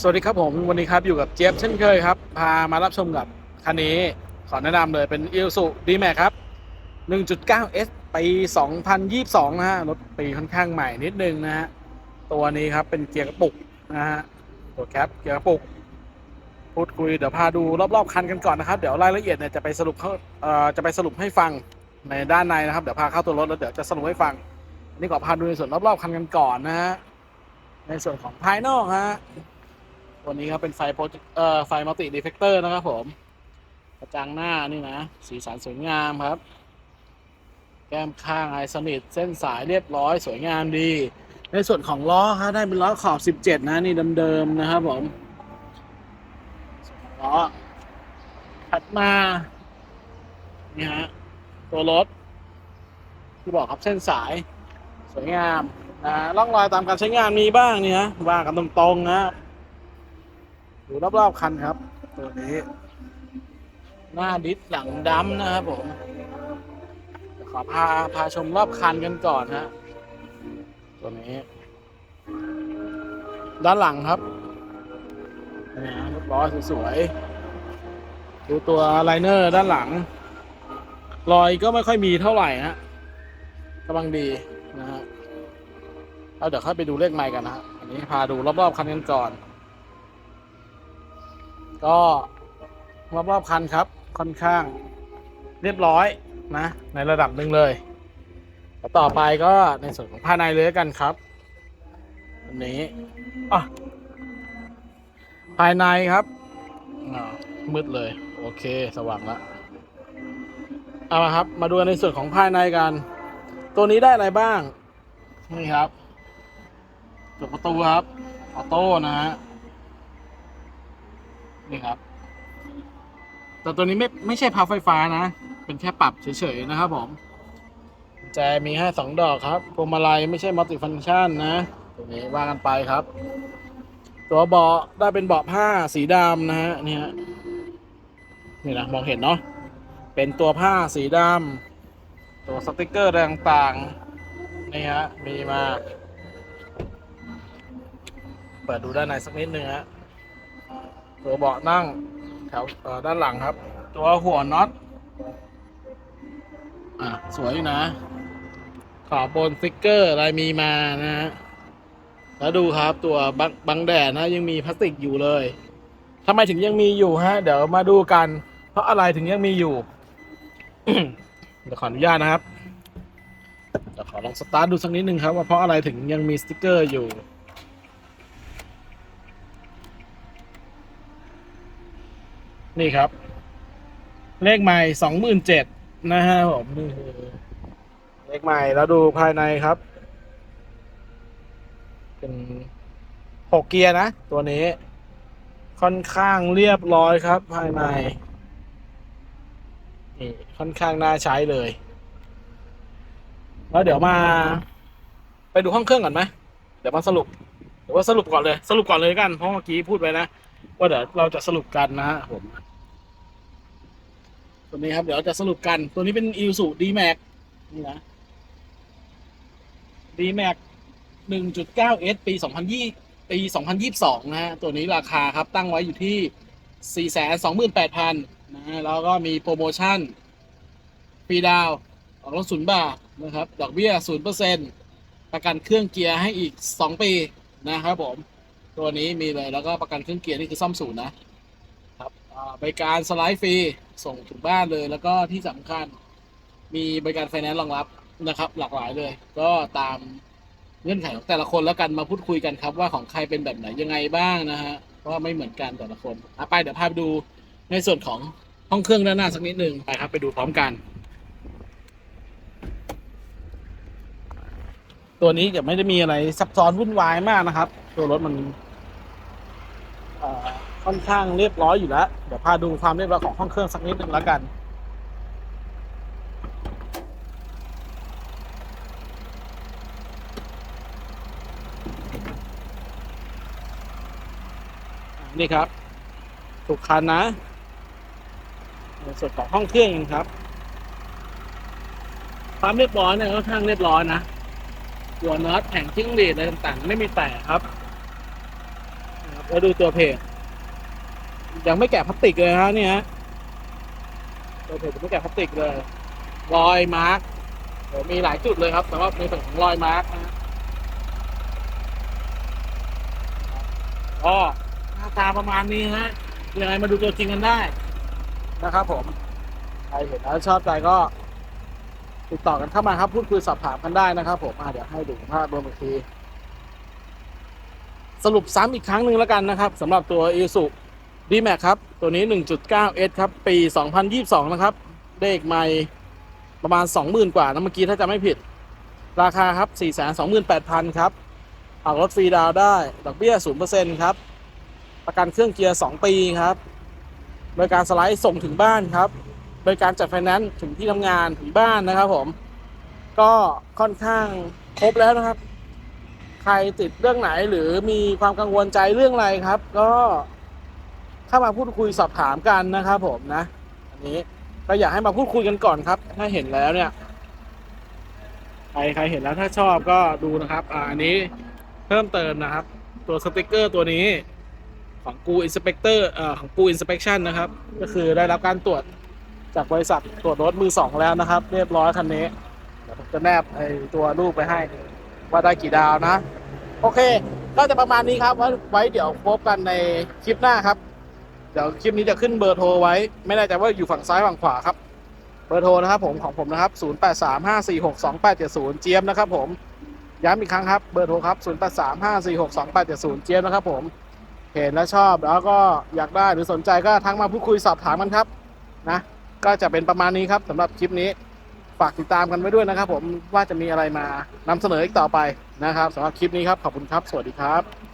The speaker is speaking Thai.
สวัสดีครับผมวันนี้ครับอยู่กับเจี๊ยบเช่นเคยครับ พามารับชมกับคันนี้ขอแนะนำเลยเป็น i l s u d m a x ครับ 1.9S ปี 2022 นะฮะ รถปีค่อนข้างใหม่นิดนึงนะฮะ ตัวนี้ครับเป็นเกียร์กระปุกนะฮะ ตัวแคปเกียร์กระปุก พูดคุยเดี๋ยวพาดูรอบๆคันกันก่อนนะครับ เดี๋ยวรายละเอียดเนี่ยจะไปสรุปเขาเอ่อจะไปสรุปให้ฟังในด้านในนะครับ เดี๋ยวพาเข้าตัวรถแล้วเดี๋ยวจะสรุปให้ฟังนนี่ก็พาดูในส่วนรอบๆคันกันก่อนนะฮะในส่วนของภายนอกฮะ ตัวนี้ครับเป็นไฟโปรเจเอ่อไฟมัลติดีเฟกเตอร์นะครับผมกระจังหน้านี่นะ สีสันสวยงามครับ แก้มข้างไอสนิท เส้นสายเรียบร้อยสวยงามดี ในส่วนของล้อครับได้เป็นล้อขอบ 17 นะ นี่เดิมๆนะครับผมล้อถัดมานี่ฮะตัวรถ ที่บอกครับเส้นสายสวยงามนะร่องรอยตามการใช้งานมีบ้างนี่ฮะว่ากันตรงๆนะ ดูรอบๆคันครับ ตัวนี้ หน้าดิสหลังดำนะครับผมขอพาพาชมรอบคันกันก่อนฮะตัวนี้ ด้านหลังครับนี่ฮะรียบร้อยสวยๆดูตัวไลเนอร์ด้านหลัง รอยก็ไม่ค่อยมีเท่าไหร่ฮะกำลังดีนะฮะเอาเดี๋ยวค่อยไปดูเลขไมค์กันนะฮะอันนี้พาดูรอบๆคันกันก่อน ก็รอบๆคันครับค่อนข้างเรียบร้อยนะ ในระดับหนึ่งเลยต่อไปก็ในส่วนของภายในเลยกันครับอันนี้อะภายในครับมืดเลย โอเคสว่างละเอาละครับ มาดูในส่วนของภายในกัน ตัวนี้ได้อะไรบ้าง นี่ครับจบประตูครับ ออโต้นะฮะ นี่ครับ แต่ตัวนี้ไม่ไม่ใช่พับไฟฟ้านะ เป็นแค่ปรับเฉยๆนะครับผมแจมีให้สองดอกครับพวงมาลัยไม่ใช่มัลติฟังก์ชันนะตัวนี้ว่ากันไปครับ ตัวเบาะได้เป็นเบาะผ้าสีดำนะฮะนี่ฮะนี่นะมองเห็นเนาะเป็นตัวผ้าสีดำตัวสติกเกอร์ต่างๆนี่ฮะมีมา เปิดดูด้านในสักนิดนึงฮะ ตัวเบาะนั่งแถวด้านหลังครับ ตัวหัวน็อตอะสวยนะ ขอบบนสติกเกอร์อะไรมีมานะฮะแล้วดูครับตัวบังบังแดดนะยังมีพลาสติกอยู่เลยทำไมถึงยังมีอยู่ฮะ เดี๋ยวมาดูกัน เพราะอะไรถึงยังมีอยู่เดี๋ยวขออนุญาตนะครับเดี๋ยวขอลองสตาร์ทดูสักนิดนึงครับ ว่าเพราะอะไรถึงยังมีสติกเกอร์อยู่ นี่ครับ เลขใหม่สองหมื่นเจ็ดนะฮะผมนี่คือเลขใหม่แล้วดูภายในครับ เป็นหกเกียร์นะ ตัวนี้ ค่อนข้างเรียบร้อยครับ ภายในนี่ค่อนข้างน่าใช้เลย แล้วเดี๋ยวมา ไปดูห้องเครื่องก่อนไหมเดี๋ยวมาสรุปเดี๋ยวว่าสรุปก่อนเลย สรุปก่อนเลยกันเพราะเมื่อกี้พูดไปนะ ว่าเดี๋ยวเราจะสรุปกันนะฮะผมตัวนี้ครับเดี๋ยวจะสรุปกัน ตัวนี้เป็นอิ s สูดีแม็กนี่นะดีแม็กหนึ่งจุดเก้าเอสปีสองพันยี่ปีสองพันยี่สิบสองนะฮะตัวนี้ราคาครับตั้งไว้อยู่ที่สี่แสนสองหมื่นแปดพันนะฮะแล้วก็มีโปรโมชั่นฟรีดาวน์ออกรถศูนย์บาทนะครับ ดอกเบี้ยศูนย์เปอร์เซ็นประกันเครื่องเกียร์ให้อีกสองปีนะครับผม ตัวนี้มีเลยแล้วก็ประกันเครื่องเกียร์นี่คือซ่อมศูนย์นะครับบริการสไลด์ฟรีส่งถึงบ้านเลยแล้วก็ที่สำคัญ มีบริการไฟแนนซ์รองรับนะครับ หลากหลายเลย ก็ตามเงื่อนไขของแต่ละคนแล้วกันมาพูดคุยกันครับ ว่าของใครเป็นแบบไหนยังไงบ้างนะฮะเพราะว่าไม่เหมือนกันแต่ละคนอะไปเดี๋ยวพาไปดูในส่วนของห้องเครื่องด้านหน้าสักนิดหนึ่งไปครับ ไปดูพร้อมกัน ตัวนี้จะไม่ได้มีอะไรซับซ้อนวุ่นวายมากนะครับ ตัวรถมัน ค่อนข้างเรียบร้อยอยู่แล้ว เดี๋ยวพาดูความเรียบร้อยของห้องเครื่องสักนิดหนึ่งแล้วกัน นี่ครับ ถูกคันนะในส่วนของห้องเครื่องเองครับ ความเรียบร้อยเนี่ยค่อนข้างเรียบร้อยนะตัวน็อตแผงจิ้งหรีดอะไรต่างๆ ไม่มีแตกครับ แล้วดูตัวเพจยังไม่แกะพลาสติกเลยฮะเนี่ยฮะตัวเพจยังไม่แกะพลาสติกเลย รอยมาร์กมีหลายจุดเลยครับสำหรับในส่วนของรอยมาร์กนะฮะก็หน้าตาประมาณนี้ฮะยังไงมาดูตัวจริงกันได้นะครับผมใครเห็นแล้วชอบใจก็ติดต่อกันเข้ามาครับพูดคุยสอบถามกันได้นะครับ ผมเดี๋ยวให้ดูภาพรวมอีกที สรุปซ้ำอีกครั้งหนึ่งแล้วกันนะครับสำหรับตัว i s u d m a x ครับ ตัวนี้ 1.9S ครับ ปี 2022 นะครับ เลขไม่ประมาณ 20,000 กว่านะเมื่อกี้ถ้าจะไม่ผิด ราคาครับ 428,000 ครับออกรถฟรีดาวได้ ดอกเบี้ย 0%ครับ ประกันเครื่องเกียร์ 2 ปีครับบริการสไลด์ส่งถึงบ้านครับบริการจัดไฟแนนซ์ถึงที่ทำงานถึงบ้านนะครับผม ก็ค่อนข้างครบแล้วนะครับ ใครติดเรื่องไหนหรือมีความกังวลใจเรื่องอะไรครับ ก็เข้ามาพูดคุยสอบถามกันนะครับ ผมนะ อันนี้ก็อยากให้มาพูดคุยกันก่อนครับ ถ้าเห็นแล้วเนี่ยใครใครเห็นแล้วถ้าชอบก็ดูนะครับอ่าอันนี้เพิ่มเติมนะครับ ตัวสติกเกอร์ตัวนี้ของกูอินสเปกเตอร์เอ่อของกูอินสเป t ชันนะครับ ก็คือได้รับการตรวจจากบริษัทตรวจรถมือสองแล้วนะครับ เรียบร้อยคันนี้เดี๋ยวผมจะแนบไอตัวรูปไปให้ ว่าได้กี่ดาวนะ โอเค ก็จะประมาณนี้ครับไว้ไว้เดี๋ยวพบกันในคลิปหน้าครับ เดี๋ยวคลิปนี้จะขึ้นเบอร์โทรไว้ ไม่แน่ใจว่าอยู่ฝั่งซ้ายฝั่งขวาครับ เบอร์โทรนะครับผมของผมนะครับ 0835462870 เจี๊ยบนะครับผม ย้ำอีกครั้งครับ เบอร์โทรครับ 0835462870 เจี๊ยบนะครับผมเห็นและชอบแล้วก็อยากได้หรือสนใจก็ทักมาพูดคุยสอบถามกันครับนะ ก็จะเป็นประมาณนี้ครับสำหรับคลิปนี้ ฝากติดตามกันไว้ด้วยนะครับ ผมว่าจะมีอะไรมานำเสนออีกต่อไปนะครับสำหรับคลิปนี้ครับขอบคุณครับ สวัสดีครับ